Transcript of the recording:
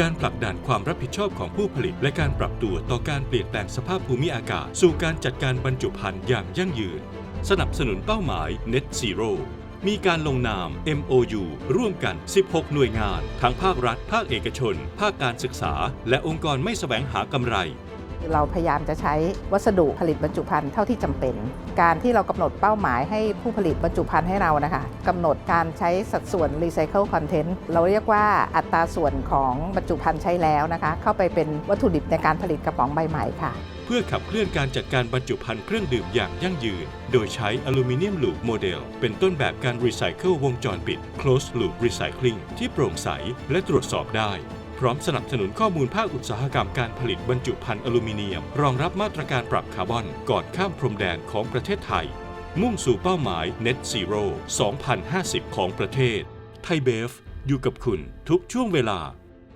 การผลักดันความรับผิดชอบของผู้ผลิต และการปรับตัวต่อการเปลี่ยนแปลงสภาพภูมิอากาศ สู่การจัดการบรรจุภัณฑ์อย่างยั่งยืน สนับสนุนเป้าหมาย Net Zero มีการลงนาม MOU ร่วมกัน 16 หน่วยงาน ทั้งภาครัฐ ภาคเอกชน ภาคการศึกษา และองค์กรไม่แสวงหากำไร เราพยายามจะใช้วัสดุผลิตบรรจุภัณฑ์เท่าที่จำเป็น การที่เรากำหนดเป้าหมายให้ผู้ผลิตบรรจุภัณฑ์ให้เรานะคะกำหนดการใช้สัดส่วน Recycle Content เราเรียกว่าอัตราส่วนของบรรจุภัณฑ์ใช้แล้วนะคะ เข้าไปเป็นวัตถุดิบในการผลิตกระป๋องใบใหม่ค่ะ เพื่อขับเคลื่อนการจัดการบรรจุภัณฑ์เครื่องดื่มอย่างยั่งยืน โดยใช้อลูมิเนียมลูปโมเดล เป็นต้นแบบการรีไซเคิลวงจรปิด closed loop recycling ที่โปร่งใสและตรวจสอบได้ พร้อมสนับสนุนข้อมูลภาคอุตสาหกรรมการผลิตบรรจุภัณฑ์อลูมิเนียม รองรับมาตรการปรับคาร์บอนก่อนข้ามพรมแดนของประเทศไทย มุ่งสู่เป้าหมาย Net Zero 2050 ของประเทศ ไทยเบฟ อยู่กับคุณทุกช่วงเวลา